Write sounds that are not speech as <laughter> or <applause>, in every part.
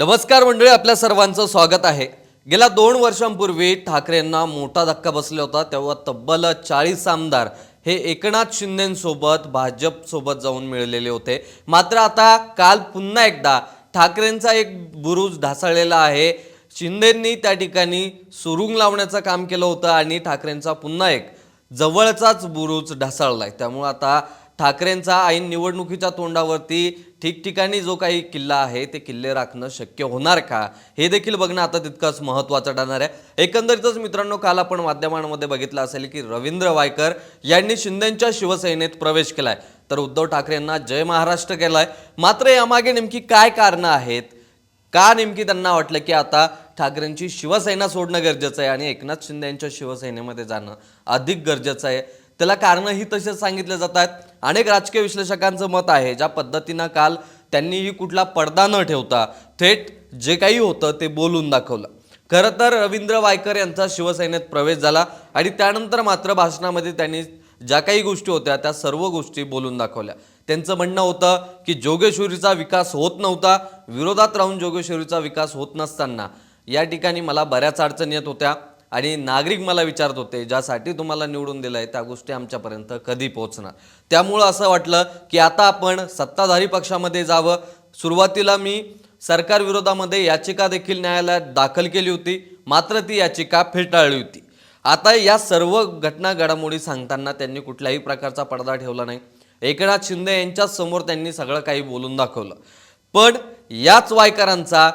नमस्कार मंडळी आपल्या सर्वांचं स्वागत आहे. गेल्या दोन वर्षांपूर्वी ठाकरेंना मोठा धक्का बसला होता. तेव्हा तब्बल चाळीस आमदार हे एकनाथ शिंदेसोबत भाजपसोबत जाऊन मिळलेले होते. मात्र आता काल पुन्हा एकदा ठाकरेंचा एक बुरुज ढासळलेला आहे. शिंदेंनी त्या ठिकाणी सुरुंग लावण्याचं काम केलं होतं आणि ठाकरेंचा पुन्हा एक जवळचाच बुरुज ढासाळला आहे त्यामुळं आता ठाकरेंचा ऐन निवडणुकीच्या तोंडावरती ठिकठिकाणी जो काही किल्ला आहे ते किल्ले राखणं शक्य होणार का? हे देखील बघणं आता तितकंच महत्त्वाचं ठरणार आहे. एकंदरीतच मित्रांनो काल आपण माध्यमांमध्ये बघितलं असेल की रवींद्र वायकर यांनी शिंदेच्या शिवसेनेत प्रवेश केलाय. तर उद्धव ठाकरे यांना जय महाराष्ट्र केलाय. मात्र यामागे नेमकी काय कारणं आहेत? का नेमकी त्यांना वाटलं की आता ठाकरेंची शिवसेना सोडणं गरजेचं आहे आणि एकनाथ शिंदे यांच्या शिवसेनेमध्ये जाणं अधिक गरजेचं आहे? त्याला कारणंही तसेच सांगितले जात आहेत अनेक राजकीय विश्लेषकांचं मत आहे ज्या पद्धतीनं काल त्यांनीही कुठला पडदा न ठेवता थेट जे काही होतं ते बोलून दाखवलं. खरं तर रवींद्र वायकर यांचा शिवसेनेत प्रवेश झाला आणि त्यानंतर मात्र भाषणामध्ये त्यांनी ज्या काही गोष्टी होत्या त्या सर्व गोष्टी बोलून दाखवल्या. त्यांचं म्हणणं होतं की जोगेश्वरीचा विकास होत नव्हता विरोधात राहून जोगेश्वरीचा विकास होत नसताना. या ठिकाणी मला बऱ्याच अडचणी येत होत्या. आणि नागरिक मला विचारत होते ज्यासाठी तुम्हाला निवडून दिलं आहे त्या गोष्टी आमच्यापर्यंत कधी पोहोचणार? त्यामुळं असं वाटलं की आता आपण सत्ताधारी पक्षामध्ये जावं. सुरुवातीला मी सरकार विरोधामध्ये याचिका देखील न्यायालयात दाखल केली होती. मात्र ती याचिका फेटाळली होती. आता या सर्व घटना घडामोडी सांगताना त्यांनी कुठल्याही प्रकारचा पडदा ठेवला नाही. एकनाथ शिंदे यांच्याच समोर त्यांनी सगळं काही बोलून दाखवलं. पण याच वायकरांचा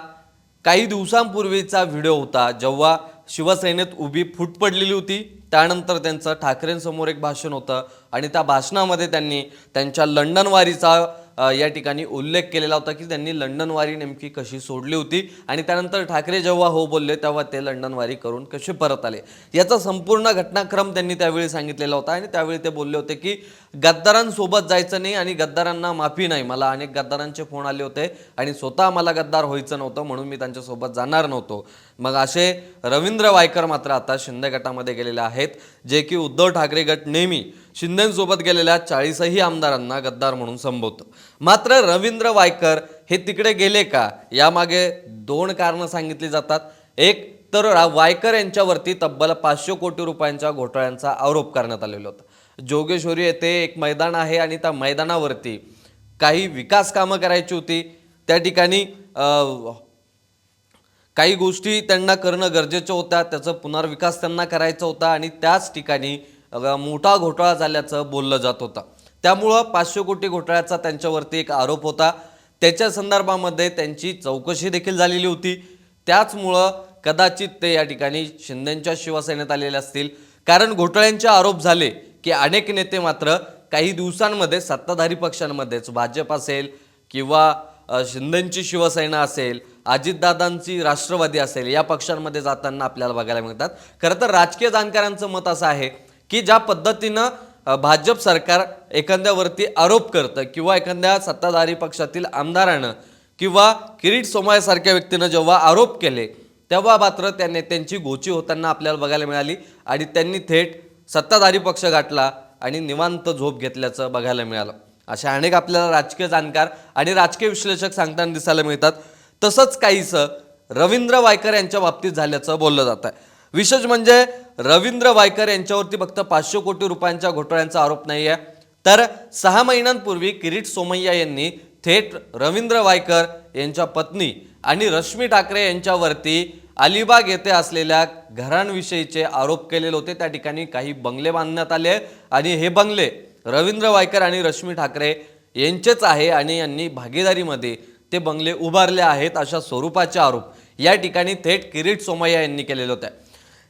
काही दिवसांपूर्वीचा व्हिडिओ होता जेव्हा शिवसेनेत उभी फूट पडलेली होती. त्यानंतर त्यांचं ठाकरेंसमोर एक भाषण होतं. आणि त्या भाषणामध्ये त्यांनी त्यांच्या लंडनवारीचा या ठिकाणी उल्लेख केलेला होता की त्यांनी लंडनवारी नेमकी कशी सोडली होती आणि त्यानंतर ठाकरे जेव्हा हो बोलले तेव्हा ते लंडनवारी करून कसे परत आले? याचा संपूर्ण घटनाक्रम त्यांनी त्यावेळी सांगितलेला होता आणि त्यावेळी ते बोलले होते की गद्दारांसोबत जायचं नाही आणि गद्दारांना माफी नाही. मला अनेक गद्दारांचे फोन आले होते आणि स्वतः मला गद्दार व्हायचं नव्हतं म्हणून मी त्यांच्यासोबत जाणार नव्हतो. मग असे रवींद्र वायकर मात्र आता शिंदे गटामध्ये गेलेले आहेत जे की उद्धव ठाकरे गट नेहमी शिंदेसोबत गेलेल्या चाळीसही आमदारांना गद्दार म्हणून संबोधतं. मात्र रवींद्र वायकर हे तिकडे गेले का? यामागे दोन कारणं सांगितली जातात. एक तर वायकर यांच्यावरती तब्बल पाचशे कोटी रुपयांच्या घोटाळ्यांचा आरोप करण्यात आलेला होता. जोगेश्वरी येथे एक मैदान आहे आणि त्या मैदानावरती काही विकास कामं करायची होती. त्या ठिकाणी काही गोष्टी त्यांना करणं गरजेचं होत्या त्याचा पुनर्विकास त्यांना करायचा होता आणि त्याच ठिकाणी मोठा घोटाळा झाल्याचं बोललं जात होतं. त्यामुळं पाचशे कोटी घोटाळ्याचा त्यांच्यावरती एक आरोप होता. त्याच्या संदर्भामध्ये त्यांची चौकशी देखील झालेली होती. त्याचमुळं कदाचित ते या ठिकाणी शिंदेंच्या शिवसेनेत आलेले असतील. कारण घोटाळ्यांचे आरोप झाले की अनेक नेते मात्र काही दिवसांमध्ये सत्ताधारी पक्षांमध्येच भाजप असेल किंवा शिंदेंची शिवसेना असेल अजितदादांची राष्ट्रवादी असेल या पक्षांमध्ये जाताना आपल्याला बघायला मिळतात. खरं तर राजकीय जाणकारांचं मत असं आहे की ज्या पद्धतीनं भाजप सरकार एखाद्यावरती आरोप करतं किंवा एखाद्या सत्ताधारी पक्षातील आमदारानं किंवा किरीट सोमायसारख्या व्यक्तीनं जेव्हा आरोप केले तेव्हा मात्र त्या नेत्यांची गोची होताना आपल्याला बघायला मिळाली आणि त्यांनी थेट सत्ताधारी पक्ष गाठला आणि निवांत झोप घेतल्याचं बघायला मिळालं. अशा अनेक आपल्याला राजकीय जाणकार आणि राजकीय विश्लेषक सांगताना दिसायला मिळतात. तसंच काहीसं रवींद्र वायकर यांच्या बाबतीत झाल्याचं बोललं जात आहे विशेष म्हणजे रवींद्र वायकर यांच्यावरती फक्त पाचशे कोटी रुपयांच्या घोटाळ्यांचा आरोप नाही आहे तर सहा महिन्यांपूर्वी किरीट सोमय्या यांनी थेट रवींद्र वायकर यांच्या पत्नी आणि रश्मी ठाकरे यांच्यावरती अलिबाग येथे असलेल्या घरांविषयीचे आरोप केलेले होते. त्या ठिकाणी काही बंगले बांधण्यात आले आणि हे बंगले रवींद्र वायकर आणि रश्मी ठाकरे यांचेच आहे आणि यांनी भागीदारीमध्ये ते बंगले उभारले आहेत अशा स्वरूपाचे आरोप या ठिकाणी थेट किरीट सोमय्या यांनी केलेले होते.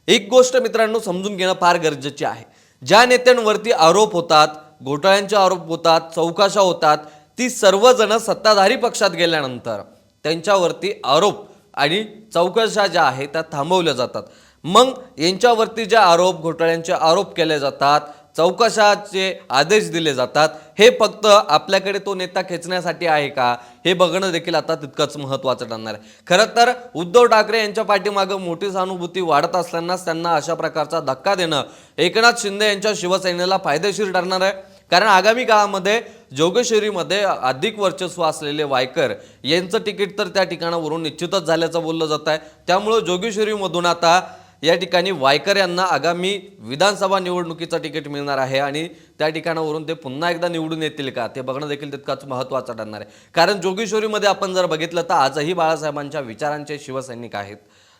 एक गोष्ट मित्रांनो समजून घेणं फार गरजेचे आहे. ज्या नेत्यांवरती आरोप होतात घोटाळ्यांचे आरोप होतात चौकाशा होतात ती सर्वजण सत्ताधारी पक्षात गेल्यानंतर त्यांच्यावरती आरोप आणि चौकशा ज्या आहेत त्या थांबवल्या जातात. मग यांच्यावरती जे आरोप घोटाळ्यांचे आरोप केले जातात चौकशाचे आदेश दिले जातात. हे फक्त आपल्याकडे तो नेता खेचण्यासाठी आहे का? हे बघणं देखील आता तितकंच महत्त्वाचं ठरणार आहे. खरं तर उद्धव ठाकरे यांच्या पाठीमागं मोठी सहानुभूती वाढत असतानाच त्यांना अशा प्रकारचा धक्का देणं एकनाथ शिंदे यांच्या शिवसेनेला फायदेशीर ठरणार आहे. कारण आगामी काळामध्ये जोगेश्वरीमध्ये अधिक वर्चस्व असलेले वायकर यांचं तिकीट तर त्या ठिकाणावरून निश्चितच झाल्याचं बोललं जात आहे. त्यामुळं जोगेश्वरीमधून आता या ठिकाणी वायकर यांना आगामी विधानसभा निवडणुकीचं तिकीट मिळणार आहे आणि त्या ठिकाणावरून ते पुन्हा एकदा निवडून येतील का? ते बघणं देखील तितकाच महत्त्वाचं ठरणार आहे. कारण जोगेश्वरीमध्ये आपण जर बघितलं तर आजही बाळासाहेबांच्या विचारांचे शिवसैनिक आहेत.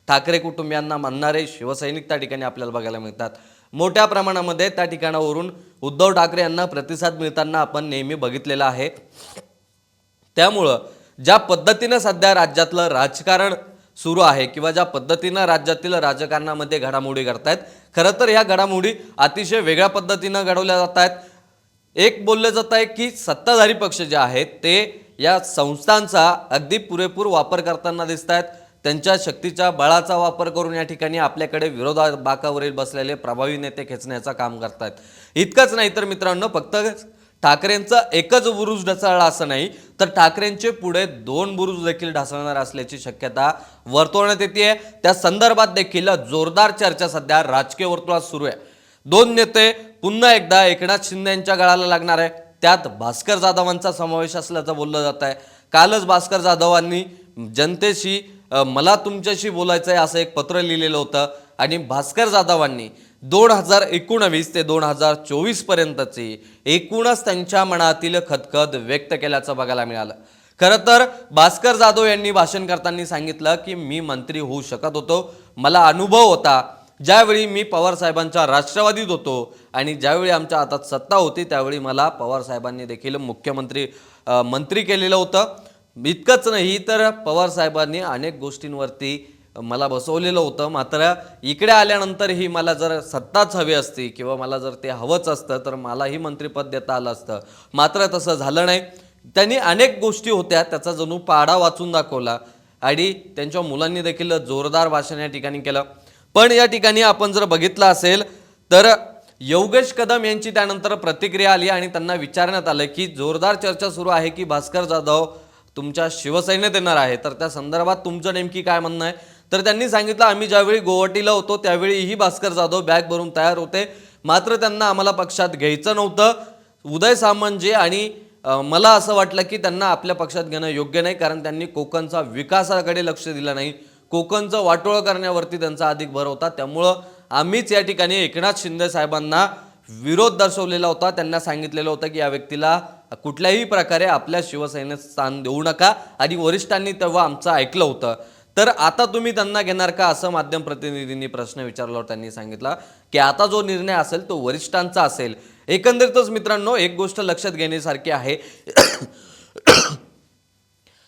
ठाकरे कुटुंबियांना मानणारे शिवसैनिक त्या ठिकाणी आपल्याला बघायला मिळतात. मोठ्या प्रमाणामध्ये त्या ठिकाणावरून उद्धव ठाकरे यांना प्रतिसाद मिळताना आपण नेहमी बघितलेला आहे. त्यामुळं ज्या पद्धतीनं सध्या राज्यातलं राजकारण सुरू आहे किंवा ज्या पद्धतीनं राज्यातील राजकारणामध्ये घडामोडी घडतायत खरं तर ह्या घडामोडी अतिशय वेगळ्या पद्धतीनं घडवल्या जात आहेत एक बोललं जात आहे की सत्ताधारी पक्ष जे आहेत ते या संस्थांचा अगदी पुरेपूर वापर करताना दिसत आहेत त्यांच्या शक्तीच्या बळाचा वापर करून या ठिकाणी आपल्याकडे विरोधा बाकावरील बसलेले प्रभावी नेते खेचण्याचं काम करतायत. इतकंच नाही तर मित्रांनो फक्त ठाकरेंचा एकच बुरुज ढासळला असं नाही तर ठाकरेंचे पुढे दोन बुरुज देखील ढासळणार असल्याची शक्यता वर्तवण्यात येते त्या संदर्भात देखील जोरदार चर्चा सध्या राजकीय वर्तुळात सुरू आहे. दोन नेते पुन्हा एकदा एकनाथ शिंदे यांच्या गळाला लागणार आहे. त्यात भास्कर जाधवांचा समावेश असल्याचं बोललं जात आहे. कालच भास्कर जाधवांनी जनतेशी मला तुमच्याशी बोलायचं आहे असं एक पत्र लिहिलेलं होतं आणि भास्कर जाधवांनी दोन हजार एकोणवीस ते दोन हजार चोवीस पर्यंतची एकूणच त्यांच्या मनातील खदखद व्यक्त केल्याचं बघायला मिळालं. खरं तर भास्कर जाधव यांनी भाषण करताना सांगितलं की मी मंत्री होऊ शकत होतो. मला अनुभव होता. ज्यावेळी मी पवार साहेबांच्या राष्ट्रवादीत होतो आणि ज्यावेळी आमच्या हातात सत्ता होती त्यावेळी मला पवार साहेबांनी देखील मुख्यमंत्री मंत्री केलेलं होतं. इतकंच नाही तर पवार साहेबांनी अनेक गोष्टींवरती मला बसवलेलं होतं. मात्र इकडे आल्यानंतरही मला जर सत्ताच हवी असती किंवा मला जर ते हवंच असतं तर मलाही मंत्रिपद देता आलं असतं. मात्र तसं झालं नाही. त्यांनी अनेक गोष्टी होत्या. त्याचा जणू पाडा वाचून दाखवला आणि त्यांच्या मुलांनी देखील जोरदार भाषण या ठिकाणी केलं. पण या ठिकाणी आपण जर बघितलं असेल तर योगेश कदम यांची त्यानंतर प्रतिक्रिया आली आणि त्यांना विचारण्यात आलं की जोरदार चर्चा सुरू आहे की भास्कर जाधव तुमच्या शिवसेनेत येणार आहे. तर त्या संदर्भात तुमचं नेमकी काय म्हणणं आहे? तर त्यांनी सांगितलं आम्ही ज्यावेळी गुवाहाटीला होतो त्यावेळीही भास्कर जाधव बॅग भरून तयार होते. मात्र त्यांना आम्हाला पक्षात घ्यायचं नव्हतं. उदय सामंतजी आणि मला असं वाटलं की त्यांना आपल्या पक्षात घेणं योग्य नाही कारण त्यांनी कोकणचा विकासाकडे लक्ष दिलं नाही. कोकणचं वाटोळं करण्यावरती त्यांचा अधिक भर होता. त्यामुळं आम्हीच या ठिकाणी एकनाथ शिंदे साहेबांना विरोध दर्शवलेला होता. त्यांना सांगितलेलं होतं की या व्यक्तीला कुठल्याही प्रकारे आपल्या शिवसेनेत स्थान देऊ नका. आणि वरिष्ठांनी तेव्हा आमचं ऐकलं होतं. तर आता तुम्ही त्यांना घेणार का असं माध्यम प्रतिनिधींनी प्रश्न विचारल्यावर त्यांनी सांगितला की आता जो निर्णय असेल तो वरिष्ठांचा असेल. एकंदरीतच मित्रांनो एक गोष्ट लक्षात घेण्यासारखी आहे. <coughs>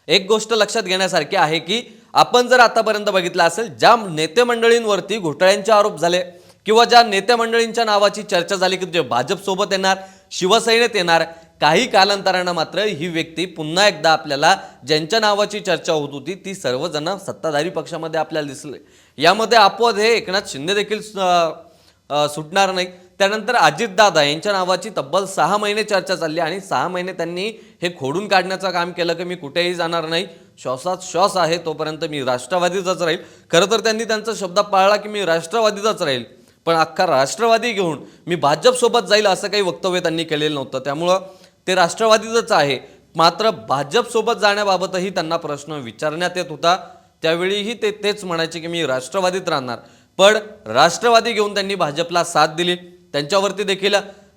एक गोष्ट लक्षात घेण्यासारखी आहे की आपण जर आतापर्यंत बघितलं असेल ज्या नेते मंडळींवरती घोटाळ्यांचे आरोप झाले किंवा ज्या नेते मंडळींच्या नावाची चर्चा झाली की जे भाजपसोबत येणार शिवसेनेत येणार काही कालांतरानं मात्र ही व्यक्ती पुन्हा एकदा आपल्याला ज्यांच्या नावाची चर्चा होत होती ती सर्वजण सत्ताधारी पक्षामध्ये आपल्याला दिसले. यामध्ये अपवाद हे एकनाथ शिंदे देखील सुटणार नाही त्यानंतर अजितदादा यांच्या नावाची तब्बल सहा महिने चर्चा चालली आणि सहा महिने त्यांनी हे खोडून काढण्याचं काम केलं की मी कुठेही जाणार नाही. श्वासात श्वास आहे तोपर्यंत मी राष्ट्रवादीचाच राहील. खरं तर त्यांनी त्यांचा शब्द पाळला की मी राष्ट्रवादीचाच राहील. पण अख्खा राष्ट्रवादी घेऊन मी भाजपसोबत जाईल असं काही वक्तव्य त्यांनी केलेलं नव्हतं. त्यामुळं ते राष्ट्रवादीचंच आहे. मात्र भाजपसोबत जाण्याबाबतही त्यांना प्रश्न विचारण्यात येत होता. त्यावेळीही ते तेच म्हणायचे की मी राष्ट्रवादीत राहणार. पण राष्ट्रवादी घेऊन त्यांनी भाजपला साथ दिली. त्यांच्यावरती देखील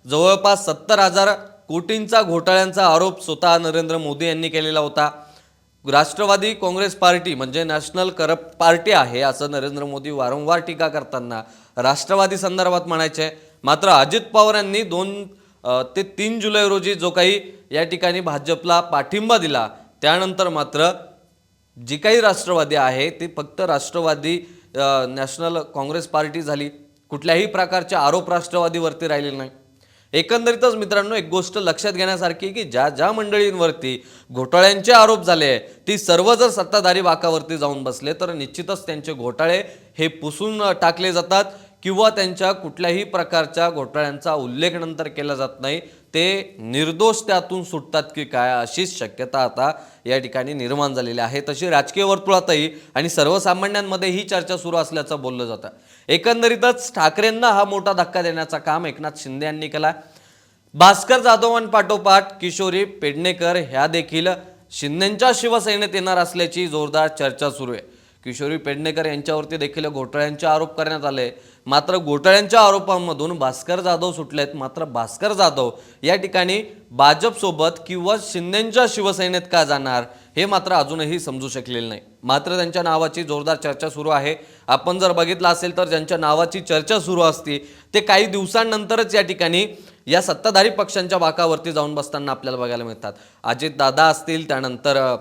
जवळपास सत्तर हजार कोटींचा घोटाळ्यांचा आरोप स्वतः नरेंद्र मोदी यांनी केलेला होता. राष्ट्रवादी काँग्रेस पार्टी म्हणजे नॅशनल करप्ट पार्टी आहे असं नरेंद्र मोदी वारंवार टीका करताना राष्ट्रवादी संदर्भात म्हणायचे. मात्र अजित पवार यांनी दोन ते तीन जुलै रोजी जो काही या ठिकाणी भाजपला पाठिंबा दिला त्यानंतर मात्र जी काही राष्ट्रवादी आहे ती फक्त राष्ट्रवादी नॅशनल काँग्रेस पार्टी झाली. कुठल्याही प्रकारचे आरोप राष्ट्रवादीवरती राहिले नाही. एकंदरीतच मित्रांनो एक गोष्ट लक्षात घेण्यासारखी की ज्या ज्या मंडळींवरती घोटाळ्यांचे आरोप झाले ती सर्व जर सत्ताधारी बाकावरती जाऊन बसले तर निश्चितच त्यांचे घोटाळे हे पुसून टाकले जातात. किंवा त्यांच्या कुठल्याही प्रकारच्या घोटाळ्यांचा उल्लेख नंतर केला जात नाही. ते निर्दोष त्यातून सुटतात की काय अशीच शक्यता आता या ठिकाणी निर्माण झालेली आहे. तशी राजकीय वर्तुळातही आणि सर्वसामान्यांमध्ये ही चर्चा सुरू असल्याचं बोललं जातं. एकंदरीतच ठाकरेंना हा मोठा धक्का देण्याचा काम एकनाथ शिंदे यांनी केला. भास्कर जाधवांपाठोपाठ किशोरी पेडणेकर ह्या देखील शिंदेच्या शिवसेनेत येणार असल्याची जोरदार चर्चा सुरू आहे. किशोरी पेडणेकर यांच्यावरती देखील घोटाळ्यांचे आरोप करण्यात आले. मात्र घोटाळ्यांच्या आरोपांमधून भास्कर जाधव सुटले आहेत मात्र भास्कर जाधव या ठिकाणी भाजपसोबत किंवा शिंदेच्या शिवसेनेत का जाणार हे मात्र अजूनही समजू शकलेलं नाही. मात्र त्यांच्या नावाची जोरदार चर्चा सुरू आहे. आपण जर बघितलं असेल तर ज्यांच्या नावाची चर्चा सुरू असती ते काही दिवसांनंतरच या ठिकाणी या सत्ताधारी पक्षांच्या बाकावरती जाऊन बसताना आपल्याला बघायला मिळतात. अजित दादा असतील त्यानंतर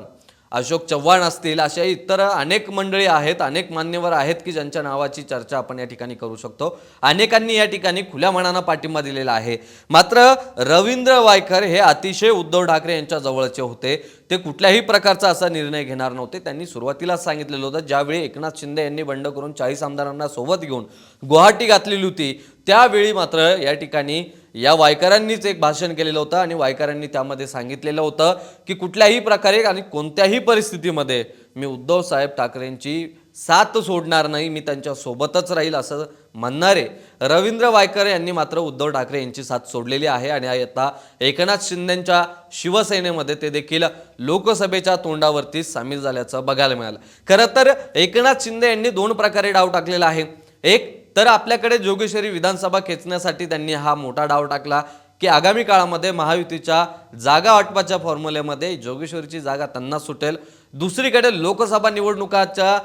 अशोक चव्हाण असतील अशा इतर अनेक मंडळी आहेत अनेक मान्यवर आहेत की ज्यांच्या नावाची चर्चा आपण या ठिकाणी करू शकतो. अनेकांनी या ठिकाणी खुल्या मनानं पाठिंबा दिलेला आहे. मात्र रवींद्र वायकर हे अतिशय उद्धव ठाकरे यांच्या जवळचे होते. ते कुठल्याही प्रकारचा असा निर्णय घेणार नव्हते. त्यांनी सुरुवातीलाच सांगितलेलं होतं ज्यावेळी एकनाथ शिंदे यांनी बंड करून चाळीस आमदारांना सोबत घेऊन गुवाहाटी घातलेली होती त्यावेळी मात्र या ठिकाणी या वायकरांनीच एक भाषण केलेलं होतं आणि वायकरांनी त्यामध्ये सांगितलेलं होतं की कुठल्याही प्रकारे आणि कोणत्याही परिस्थितीमध्ये मी उद्धव साहेब ठाकरेंची साथ सोडणार नाही मी त्यांच्या सोबतच राहील असं म्हणणारे रवींद्र वायकर यांनी मात्र उद्धव ठाकरे यांची साथ सोडलेली आहे आणि आता एकनाथ शिंदेंच्या शिवसेनेमध्ये ते देखील लोकसभेच्या तोंडावरती सामील झाल्याचं बघायला मिळालं. खरं तर एकनाथ शिंदे यांनी दोन प्रकारे डाव टाकलेला आहे. एक तर आपल्याकडे जोगेश्वरी विधानसभा खेचण्यासाठी त्यांनी हा मोठा डाव टाकला की आगामी काळामध्ये महायुतीच्या जागा वाटपाच्या फॉर्म्युलेमध्ये जोगेश्वरीची जागा त्यांना सुटेल. दुसरीकडे लोकसभा निवडणुकाच्या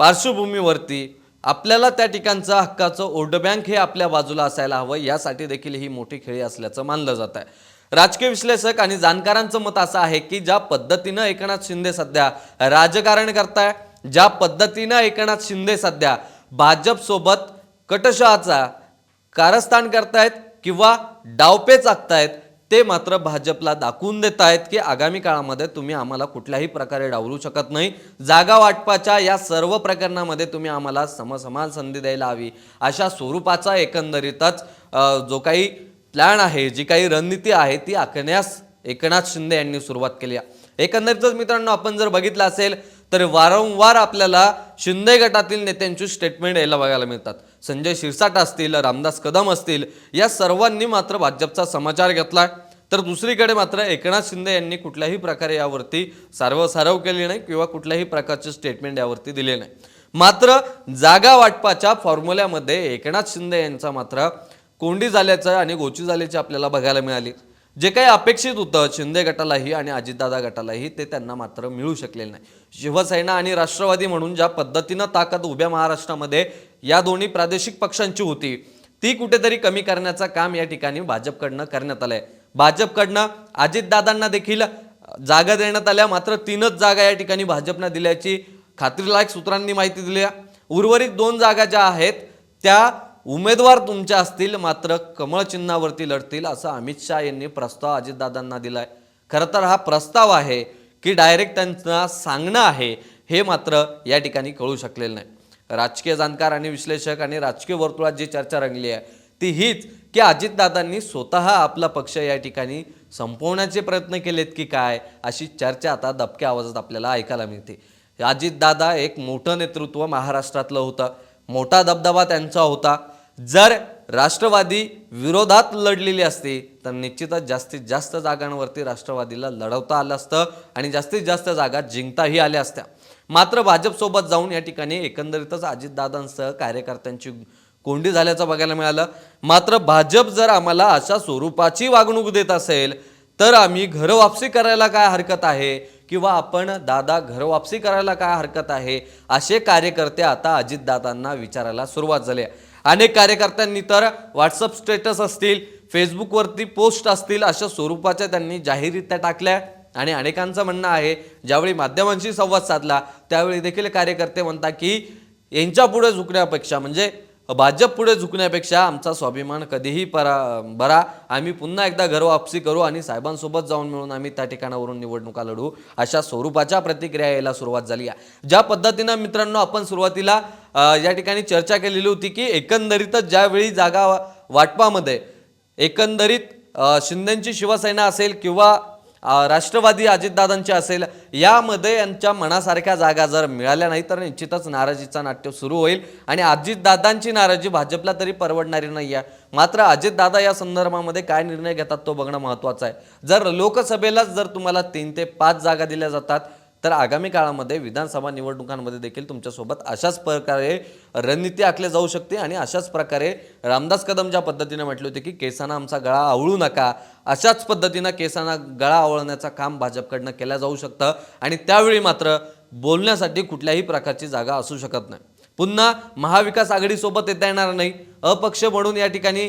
पार्श्वभूमीवरती आपल्याला त्या ठिकाणचं हक्काचं वोट बँक हे आपल्या बाजूला असायला हवं यासाठी देखील ही मोठी खेळी असल्याचं मानलं जात आहे. राजकीय विश्लेषक आणि जाणकारांचं मत असं आहे की ज्या पद्धतीनं एकनाथ शिंदे सध्या राजकारण करताय ज्या पद्धतीनं एकनाथ शिंदे सध्या भाजपसोबत कटशहाचा कारस्थान करतायत किंवा डावपेच आखतायत ते मात्र भाजपला दाखवून देत आहेत की आगामी काळामध्ये तुम्ही आम्हाला कुठल्याही प्रकारे डावलू शकत नाही. जागा वाटपाच्या या सर्व प्रकरणामध्ये तुम्ही आम्हाला समसमान संधी द्यायला हवी. अशा स्वरूपाचा एकंदरीतच जो काही प्लॅन आहे जी काही रणनीती आहे ती आखण्यास एकनाथ शिंदे यांनी सुरुवात केली आहे. एकंदरीतच मित्रांनो आपण जर बघितलं असेल तर वारंवार आपल्याला शिंदे गटातील नेत्यांची स्टेटमेंट यायला बघायला मिळतात. संजय शिरसाट असतील रामदास कदम असतील या सर्वांनी मात्र भाजपचा समाचार घेतला तर दुसरीकडे मात्र एकनाथ शिंदे यांनी कुठल्याही प्रकारे यावरती सारवसारव केली नाही किंवा कुठल्याही प्रकारचे स्टेटमेंट यावरती दिले नाही. मात्र जागा वाटपाच्या फॉर्म्युल्यामध्ये एकनाथ शिंदे यांचा मात्र कोंडी झाल्याचं आणि गोची झाल्याची आपल्याला बघायला मिळाली. जे काही अपेक्षित होतं शिंदे गटालाही आणि अजितदादा गटालाही ते त्यांना मात्र मिळू शकलेलं नाही. शिवसेना आणि राष्ट्रवादी म्हणून ज्या पद्धतीनं ताकद उभ्या महाराष्ट्रामध्ये या दोन्ही प्रादेशिक पक्षांची होती. ती कुठेतरी कमी करण्याचं काम या ठिकाणी भाजपकडनं करण्यात आलं आहे भाजपकडनं अजितदादांना देखील जागा देण्यात आल्या. मात्र तीनच जागा या ठिकाणी भाजपनं दिल्याची खात्रीलायक सूत्रांनी माहिती दिली उर्वरित दोन जागा ज्या आहेत त्या उमेदवार तुमच्या असतील मात्र कमळ चिन्हावरती लढतील असं अमित शहा यांनी प्रस्ताव अजितदादांना दिलाय. खरं तर हा प्रस्ताव आहे की डायरेक्ट त्यांना सांगणं आहे हे मात्र या ठिकाणी कळू शकलेलं नाही. राजकीय जाणकार आणि विश्लेषक आणि राजकीय वर्तुळात जी चर्चा रंगली आहे ती हीच की अजितदादांनी स्वतः आपला पक्ष या ठिकाणी संपवण्याचे प्रयत्न केलेत की काय अशी चर्चा आता दबक्या आवाजात आपल्याला ऐकायला मिळते. अजितदादा एक मोठं नेतृत्व महाराष्ट्रातलं होतं. मोठा दबदबा त्यांचा होता. जर राष्ट्रवादी विरोधात लढलेली असती तर निश्चितच जास्तीत जास्त जागांवरती राष्ट्रवादीला लढवता आलं असतं आणि जास्तीत जास्त जागा जिंकताही आल्या असत्या. मात्र भाजपसोबत जाऊन या ठिकाणी एकंदरीतच अजितदादांसह कार्यकर्त्यांची कोंडी झाल्याचं बघायला मिळालं. मात्र भाजप जर आम्हाला अशा स्वरूपाची वागणूक देत असेल तर आम्ही घरवापसी करायला काय हरकत आहे? किंवा आपण दादा घरवापसी करायला काय हरकत आहे? असे कार्यकर्ते आता अजितदादांना विचारायला सुरुवात झाली आहे. अनेक कार्यकर्त्यांनी तर व्हॉट्सअप स्टेटस असतील फेसबुकवरती पोस्ट असतील अशा स्वरूपाच्या त्यांनी जाहीररित्या टाकल्या. आणि अनेकांचं म्हणणं आहे ज्यावेळी माध्यमांशी संवाद साधला त्यावेळी देखील कार्यकर्ते म्हणतात की यांच्या पुढे झुकण्यापेक्षा म्हणजे भाजप पुढे झुकण्यापेक्षा आमचा स्वाभिमान कधीही परा बरा. आम्ही पुन्हा एकदा घर वापसी करू आणि साहेबांसोबत जाऊन मिळून आम्ही त्या ठिकाणावरून निवडणुका लढू अशा स्वरूपाच्या प्रतिक्रिया यायला सुरुवात झाली आहे. ज्या पद्धतीनं मित्रांनो आपण सुरुवातीला या ठिकाणी चर्चा केलेली होती की एकंदरीतच ज्यावेळी जागा वा- वाटपामध्ये एकंदरीत अ, शिंदेची शिवसेना असेल किंवा राष्ट्रवादी अजितदादांची असेल यामध्ये यांच्या मनासारख्या जागा जर मिळाल्या नाही तर निश्चितच नाराजीचा नाट्य सुरू होईल. आणि अजितदादांची नाराजी भाजपला तरी परवडणारी नाही आहे मात्र अजितदादा या संदर्भामध्ये काय निर्णय घेतात तो बघणं महत्त्वाचं आहे. जर लोकसभेलाच जर तुम्हाला तीन ते पाच जागा दिल्या जातात तर आगामी काळामध्ये विधानसभा निवडणुकांमध्ये देखील तुमच्यासोबत अशाच प्रकारे रणनीती आखली जाऊ शकते आणि अशाच प्रकारे रामदास कदम ज्या पद्धतीने म्हटले होते की केसांना आमचा गळा आवळू नका अशाच पद्धतीनं केसांना गळा आवळण्याचं काम भाजपकडनं केलं जाऊ शकतं आणि त्यावेळी मात्र बोलण्यासाठी कुठल्याही प्रकारची जागा असू शकत नाही. पुन्हा महाविकास आघाडीसोबत येता येणार नाही. अपक्ष म्हणून या ठिकाणी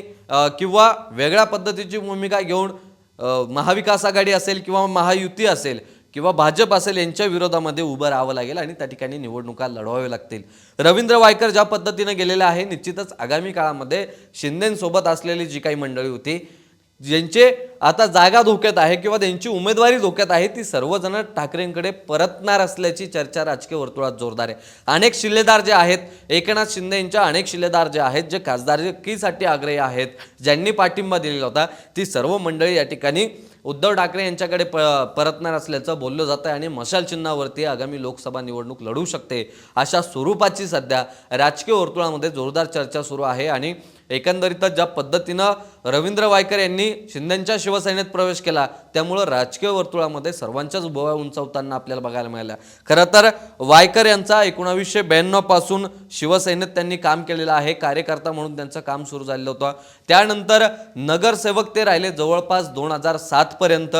किंवा वेगळ्या पद्धतीची भूमिका घेऊन महाविकास आघाडी असेल किंवा महायुती असेल किंवा भाजप असेल यांच्या विरोधामध्ये उभं राहावं लागेल आणि त्या ठिकाणी निवडणुका लढवाव्या लागतील. रवींद्र वायकर ज्या पद्धतीनं गेलेले आहे निश्चितच आगामी काळामध्ये शिंदेंसोबत असलेली जी काही मंडळी होती ज्यांचे आता जागा धोक्यात आहे किंवा त्यांची उमेदवारी धोक्यात आहे ती सर्वजण ठाकरेंकडे परतणार असल्याची चर्चा राजकीय वर्तुळात जोरदार आहे. अनेक शिल्लेदार जे आहेत एकनाथ शिंदे यांच्या अनेक शिल्लेदार जे आहेत जे खासदारकीसाठी आग्रही आहेत ज्यांनी पाठिंबा दिलेला होता ती सर्व मंडळी या ठिकाणी उद्धव ठाकरे यांच्याकडे प परतणार असल्याचं बोललं जातं आहे आणि मशाल चिन्हावरती आगामी लोकसभा निवडणूक लढू शकते अशा स्वरूपाची सध्या राजकीय वर्तुळामध्ये जोरदार चर्चा सुरू आहे आणि एकंदरीतच ज्या पद्धतीनं रवींद्र वायकर यांनी शिंदेच्या शिवसेनेत प्रवेश केला त्यामुळं राजकीय वर्तुळामध्ये सर्वांच्याच भोव्या उंचावताना आपल्याला बघायला मिळाल्या. खरं तर वायकर यांचा एकोणावीसशे ब्याण्णवपासून शिवसेनेत त्यांनी काम केलेलं आहे कार्यकर्ता म्हणून त्यांचं काम सुरू झालेलं होतं. त्यानंतर नगरसेवक ते राहिले जवळपास दोन हजार सातपर्यंत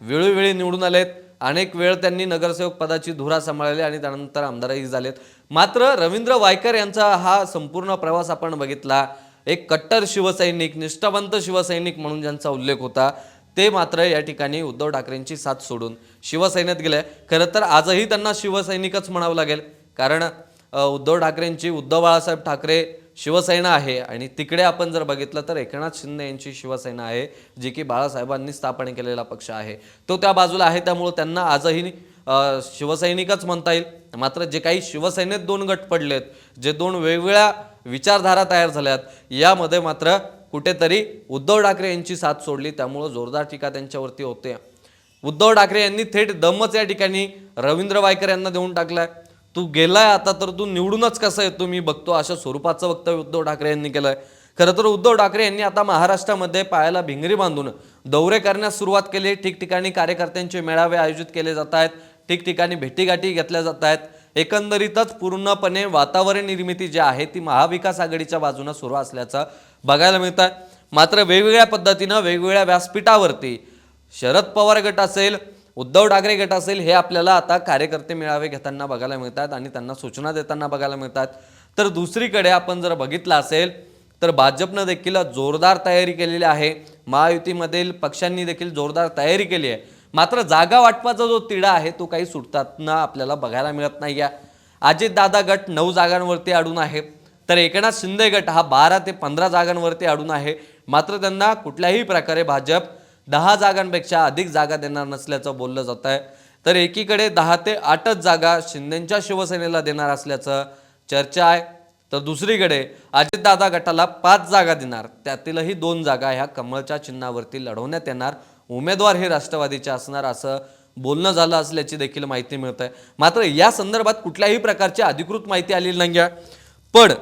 वेळोवेळी निवडून आलेत. अनेक वेळ त्यांनी नगरसेवक पदाची धुरा सांभाळली आणि त्यानंतर आमदारही झालेत. मात्र रवींद्र वायकर यांचा हा संपूर्ण प्रवास आपण बघितला. एक कट्टर शिवसैनिक निष्ठावंत शिवसैनिक म्हणून ज्यांचा उल्लेख होता ते मात्र या ठिकाणी उद्धव ठाकरेंची साथ सोडून शिवसेनेत गेले. खरं तर आजही त्यांना शिवसैनिकच म्हणावं लागेल. कारण उद्धव ठाकरेंची उद्धव बाळासाहेब ठाकरे शिवसेना आहे आणि तिकडे आपण जर बघितलं तर एकनाथ शिंदे यांची शिवसेना आहे जी की बाळासाहेबांनी स्थापन केलेला पक्ष आहे. तो त्या बाजूला आहे त्यामुळं त्यांना आजही शिवसैनिकच म्हणता येईल. मात्र जे काही शिवसेनेत दोन गट पडलेत जे दोन वेगवेगळ्या विचारधारा तयार झाल्यात. यामध्ये मात्र कुठेतरी उद्धव ठाकरे यांची साथ सोडली त्यामुळं जोरदार टीका त्यांच्यावरती होते. उद्धव ठाकरे यांनी थेट दमच या ठिकाणी रवींद्र वायकर यांना देऊन टाकलाय. तू गेलाय आता तर तू निवडूनच कसं येतो? मी बघतो अशा स्वरूपाचं वक्तव्य उद्धव ठाकरे यांनी केलंय. खरं तर उद्धव ठाकरे यांनी आता महाराष्ट्रामध्ये पायाला भिंगरी बांधून दौरे करण्यास सुरुवात केली. ठिकठिकाणी कार्यकर्त्यांचे मेळावे आयोजित केले जात आहेत. ठिकठिकाणी भेटीगाठी घेतल्या जात आहेत. एकंदरीतच पूर्णपणे वातावरण निर्मिती जी आहे ती महाविकास आघाडीच्या बाजूनं सुरू असल्याचं बघायला मिळत आहे मात्र वेगवेगळ्या पद्धतीनं वेगवेगळ्या व्यासपीठावरती शरद पवार गट असेल उद्धव ठाकरे गट असेल हे आपल्याला आता कार्यकर्ते मेळावे घेताना बघायला मिळतात आणि त्यांना सूचना देताना बघायला मिळतात. तर दुसरीकडे आपण जर बघितलं असेल तर भाजपनं देखील जोरदार तयारी केलेली आहे. महायुतीमधील पक्षांनी देखील जोरदार तयारी केली आहे. मात्र जागा वाटपाचा जो तिढा आहे तो काही सुटताना आपल्याला बघायला मिळत नाही आहे अजितदादा गट नऊ जागांवरती अडून आहे. तर एकनाथ शिंदे गट हा बारा ते पंधरा जागांवरती अडून आहे. मात्र त्यांना कुठल्याही प्रकारे भाजप दहा जागांपेक्षा अधिक जागा देणार नसल्याचं बोललं जात आहे तर एकीकडे दहा ते आठच जागा शिंदेच्या शिवसेनेला देणार असल्याचं चर्चा आहे. तर दुसरीकडे अजितदादा गटाला पाच जागा देणार त्यातीलही दोन जागा ह्या कमळच्या चिन्हावरती लढवण्यात येणार. उमेदवार हे राष्ट्रवादीचे असणार असं बोलणं झालं असल्याची देखील माहिती मिळत आहे मात्र या संदर्भात कुठल्याही प्रकारची अधिकृत माहिती आलेली नाही आहे पण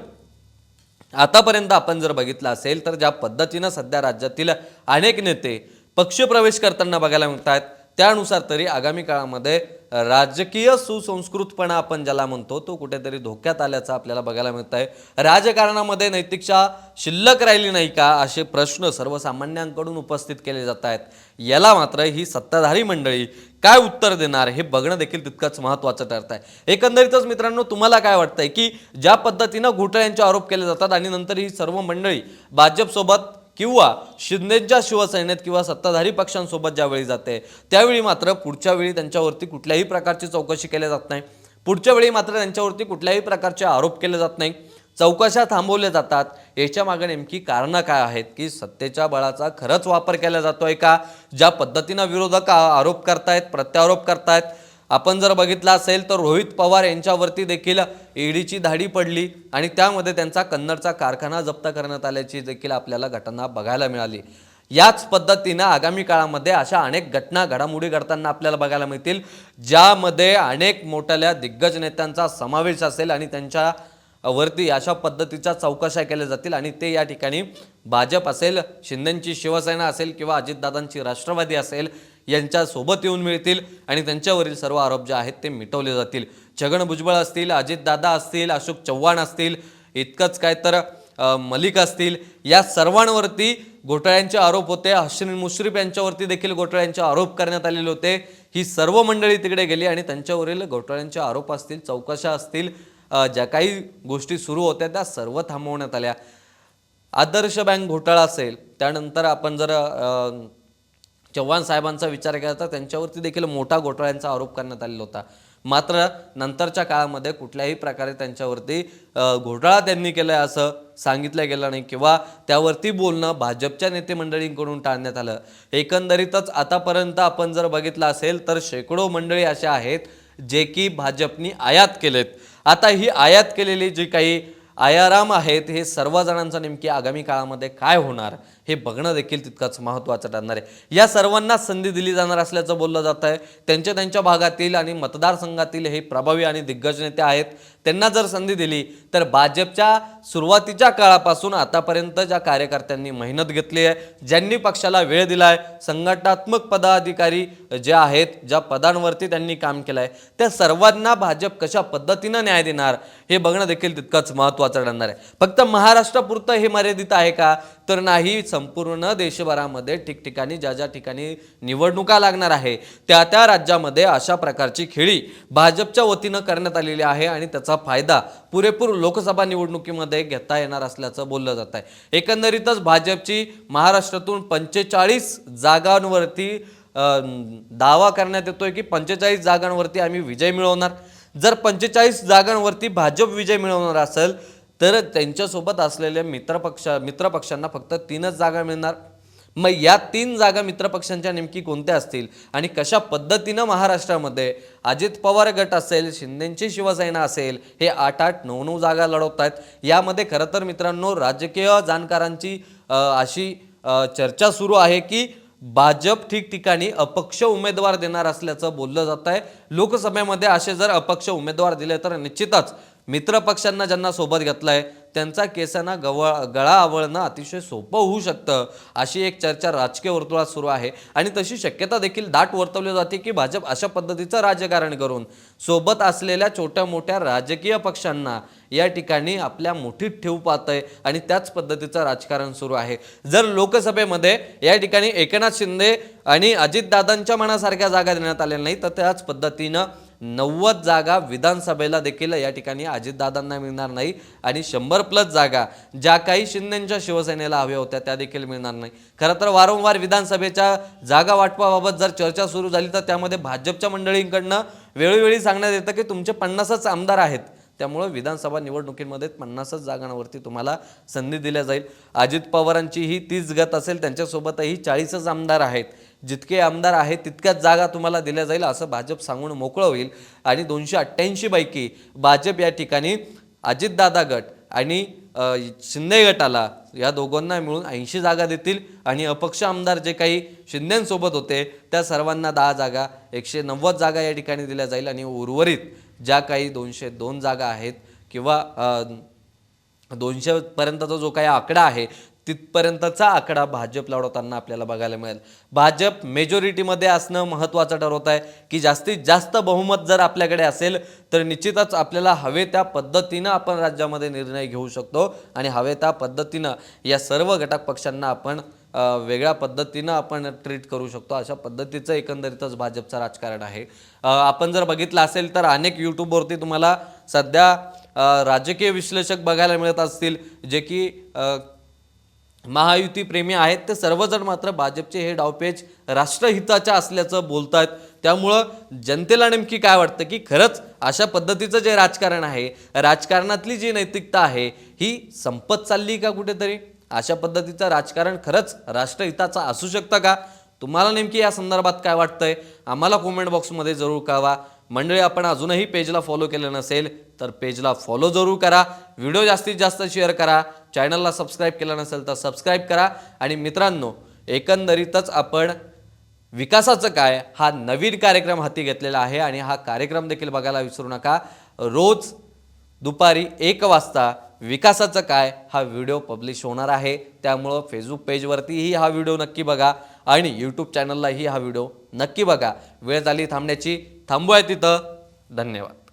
आतापर्यंत आपण जर बघितलं असेल तर ज्या पद्धतीनं सध्या राज्यातील अनेक नेते पक्षप्रवेश करताना बघायला मिळत आहेत त्यानुसार तरी आगामी काळामध्ये राजकीय सुसंस्कृतपणा आपण ज्याला म्हणतो तो कुठेतरी धोक्यात आल्याचा आपल्याला बघायला मिळत आहे राजकारणामध्ये नैतिकता शिल्लक राहिली नाही का असे प्रश्न सर्वसामान्यांकडून उपस्थित केले जात आहेत. याला मात्र ही सत्ताधारी मंडळी काय उत्तर देणार हे बघणं देखील तितकंच महत्त्वाचं ठरत आहे. एकंदरीतच मित्रांनो तुम्हाला काय वाटतंय की ज्या पद्धतीनं घोटाळ्यांचे आरोप केले जातात आणि नंतर ही सर्व मंडळी भाजपसोबत किंवा शिंदेच्या शिवसेनेत किंवा सत्ताधारी पक्षांसोबत ज्यावेळी जाते त्यावेळी मात्र पुढच्या वेळी त्यांच्यावरती कुठल्याही प्रकारची चौकशी केली जात नाही. पुढच्या वेळी मात्र त्यांच्यावरती कुठल्याही प्रकारचे आरोप केले जात नाही. चौकशा थांबवल्या जातात. याच्या मागे नेमकी कारणं काय आहेत की सत्तेच्या बळाचा खरंच वापर केला जातोय का? ज्या पद्धतीनं विरोधक आरोप करतायत प्रत्यारोप करतायत आपण जर बघितलं असेल तर रोहित पवार यांच्यावरती देखील ईडीची धाडी पडली आणि त्यामध्ये त्यांचा कन्नडचा कारखाना जप्त करण्यात आल्याची देखील आपल्याला घटना बघायला मिळाली. याच पद्धतीनं आगामी काळामध्ये अशा अनेक घटना घडामोडी घडताना आपल्याला बघायला मिळतील ज्यामध्ये अनेक मोठ्या दिग्गज नेत्यांचा समावेश असेल आणि त्यांच्या वरती अशा पद्धतीच्या चौकशा केल्या जातील आणि ते या ठिकाणी भाजप असेल शिंदेची शिवसेना असेल किंवा अजितदादांची राष्ट्रवादी असेल यांच्या सोबत येऊन मिळतील आणि त्यांच्यावरील सर्व आरोप जे आहेत ते मिटवले जातील. छगन भुजबळ असतील अजितदादा असतील अशोक चव्हाण असतील इतकंच काय तर मलिक असतील या सर्वांवरती घोटाळ्यांचे आरोप होते. हसन मुश्रीफ यांच्यावरती देखील घोटाळ्यांचे आरोप करण्यात आलेले होते. ही सर्व मंडळी तिकडे गेली आणि त्यांच्यावरील घोटाळ्यांचे आरोप असतील चौकशा असतील ज्या काही गोष्टी सुरू होत्या त्या सर्व थांबवण्यात आल्या. आदर्श बँक घोटाळा असेल त्यानंतर आपण जर चव्हाण साहेबांचा विचार केला तर त्यांच्यावरती देखील मोठा घोटाळ्यांचा आरोप करण्यात आलेला होता. मात्र नंतरच्या काळामध्ये कुठल्याही प्रकारे त्यांच्यावरती घोटाळा त्यांनी केलाय असं सांगितलं गेलं नाही किंवा त्यावरती बोलणं भाजपच्या नेते मंडळींकडून टाळण्यात आलं. एकंदरीतच आतापर्यंत आपण जर बघितलं असेल तर शेकडो मंडळी अशा आहेत जे की भाजपनी आयात केलेत. आता ही आयात केलेली जी काही आयाराम आहेत हे सर्वजणांचं नेमकी आगामी काळामध्ये काय होणार? हे बघणं देखील तितकंच महत्त्वाचं ठरणार आहे. या सर्वांना संधी दिली जाणार असल्याचं बोललं जात आहे. त्यांच्या त्यांच्या भागातील आणि मतदारसंघातील हे प्रभावी आणि दिग्गज नेते आहेत. त्यांना जर संधी दिली तर भाजपच्या सुरुवातीच्या काळापासून आतापर्यंत ज्या कार्यकर्त्यांनी मेहनत घेतली आहे ज्यांनी पक्षाला वेळ दिला आहे संघटनात्मक पदाधिकारी जे आहेत ज्या पदांवरती त्यांनी काम केलं आहे त्या सर्वांना भाजप कशा पद्धतीनं न्याय देणार हे बघणं देखील तितकंच महत्त्वाचं ठरणार आहे. फक्त महाराष्ट्रापुरतं हे मर्यादित आहे का? तर नाही संपूर्ण देशभरामध्ये ठिकठिकाणी ज्या ज्या ठिकाणी निवडणुका लागणार आहे त्या त्या राज्यामध्ये अशा प्रकारची खेळी भाजपच्या वतीनं करण्यात आलेली आहे आणि त्याचा फायदा पुरेपूर लोकसभा निवडणुकीमध्ये घेता येणार असल्याचं बोललं जात आहे. एकंदरीतच भाजपची महाराष्ट्रातून पंचेचाळीस जागांवरती दावा करण्यात येतोय की पंचेचाळीस जागांवरती आम्ही विजय मिळवणार. जर पंचेचाळीस जागांवरती भाजप विजय मिळवणार असेल तर त्यांच्यासोबत असलेल्या मित्रपक्ष मित्रपक्षांना फक्त तीनच जागा मिळणार. मग या तीन जागा मित्रपक्षांच्या नेमकी कोणत्या असतील? आणि कशा पद्धतीनं महाराष्ट्रामध्ये अजित पवार गट असेल शिंदेंची शिवसेना असेल हे आठ आठ नऊ नऊ जागा लढवत आहेत यामध्ये खरं तर मित्रांनो राजकीय जाणकारांची अशी चर्चा सुरू आहे की भाजप ठिकठिकाणी अपक्ष उमेदवार देणार असल्याचं बोललं जात आहे लोकसभेमध्ये असे जर अपक्ष उमेदवार दिले तर निश्चितच मित्र पक्षांना ज्यांना सोबत घेतलाय त्यांचा केसांना गवळ गळा आवळणं अतिशय सोपं होऊ शकतं अशी एक चर्चा राजकीय वर्तुळात सुरू आहे. आणि तशी शक्यता देखील दाट वर्तवली जाते की भाजप अशा पद्धतीचं राजकारण करून सोबत असलेल्या छोट्या मोठ्या राजकीय पक्षांना या ठिकाणी आपल्या मुठीत ठेवू आहे आणि त्याच पद्धतीचं राजकारण सुरू आहे. जर लोकसभेमध्ये या ठिकाणी एकनाथ शिंदे आणि अजितदादांच्या मनासारख्या जागा देण्यात आल्या नाही तर त्याच पद्धतीनं नव्वद जागा विधानसभेला देखील या ठिकाणी अजितदादांना मिळणार नाही आणि शंभर प्लस जागा ज्या काही शिंदेच्या शिवसेनेला हव्या होत्या त्या देखील मिळणार नाही. खरं तर वारंवार विधानसभेच्या जागा वाटपाबाबत जर चर्चा सुरू झाली तर त्यामध्ये भाजपच्या मंडळींकडनं वेळोवेळी सांगण्यात येतं की तुमचे पन्नासच आमदार आहेत. त्यामुळं विधानसभा निवडणुकीमध्ये पन्नासच जागांवरती तुम्हाला संधी दिल्या जाईल. अजित पवारांची ही तीच गत असेल त्यांच्यासोबतही चाळीसच आमदार आहेत. जितके आमदार आहेत तितक्याच जागा तुम्हाला दिल्या जाईल असं भाजप सांगून मोकळं होईल. आणि दोनशे अठ्ठ्याऐंशी पैकी भाजप या ठिकाणी अजितदादा गट आणि शिंदे गटाला या दोघांना मिळून ऐंशी जागा देतील. आणि अपक्ष आमदार जे काही शिंदेंसोबत होते त्या सर्वांना दहा जागा एकशे नव्वद जागा या ठिकाणी दिल्या जाईल. आणि उर्वरित ज्या काही दोनशे दोन जागा आहेत किंवा दोनशेपर्यंतचा जो काही आकडा आहे तिथपर्यंतचा आकडा भाजप लढवताना आपल्याला बघायला मिळेल. भाजप मेजॉरिटीमध्ये असणं महत्त्वाचं ठरवत आहे की जास्तीत जास्त बहुमत जर आपल्याकडे असेल तर निश्चितच आपल्याला हवे त्या पद्धतीनं आपण राज्यामध्ये निर्णय घेऊ शकतो आणि हवे त्या पद्धतीनं या सर्व घटक पक्षांना आपण वेगळ्या पद्धतीनं आपण ट्रीट करू शकतो. अशा पद्धतीचं एकंदरीतच भाजपचं राजकारण आहे. आपण जर बघितलं असेल तर अनेक यूट्यूबवरती तुम्हाला सध्या राजकीय विश्लेषक बघायला मिळत असतील जे की महायुती प्रेमी आहेत. ते सर्वजण मात्र भाजपचे हे डावपेच राष्ट्रहिताच्या असल्याचं बोलत आहेत त्यामुळं जनतेला नेमकी काय वाटतं की खरंच अशा पद्धतीचं जे राजकारण आहे राजकारणातली जी नैतिकता आहे ही संपत चालली का कुठेतरी? अशा पद्धतीचं राजकारण खरंच राष्ट्रहिताचं असू शकतं का? तुम्हाला नेमकी या संदर्भात काय वाटतंय? आम्हाला कॉमेंट बॉक्समध्ये जरूर कळवा. मंडळी आपण अजूनही पेजला फॉलो केलं नसेल तर पेजला फॉलो जरूर करा. व्हिडिओ जास्तीत जास्त शेअर करा. चॅनलला सबस्क्राईब केलं नसेल तर सबस्क्राईब करा. आणि मित्रांनो एकंदरीतच आपण विकासाचं काय हा नवीन कार्यक्रम हाती घेतलेला आहे आणि हा कार्यक्रम देखील बघायला विसरू नका. रोज दुपारी एक वाजता विकासाचं काय हा व्हिडिओ पब्लिश होणार आहे. त्यामुळं फेसबुक पेजवरतीही हा व्हिडिओ नक्की बघा आणि यूट्यूब चॅनललाही हा व्हिडिओ नक्की बघा. वेळ झाली थांबण्याची. थांबूया तिथं. धन्यवाद.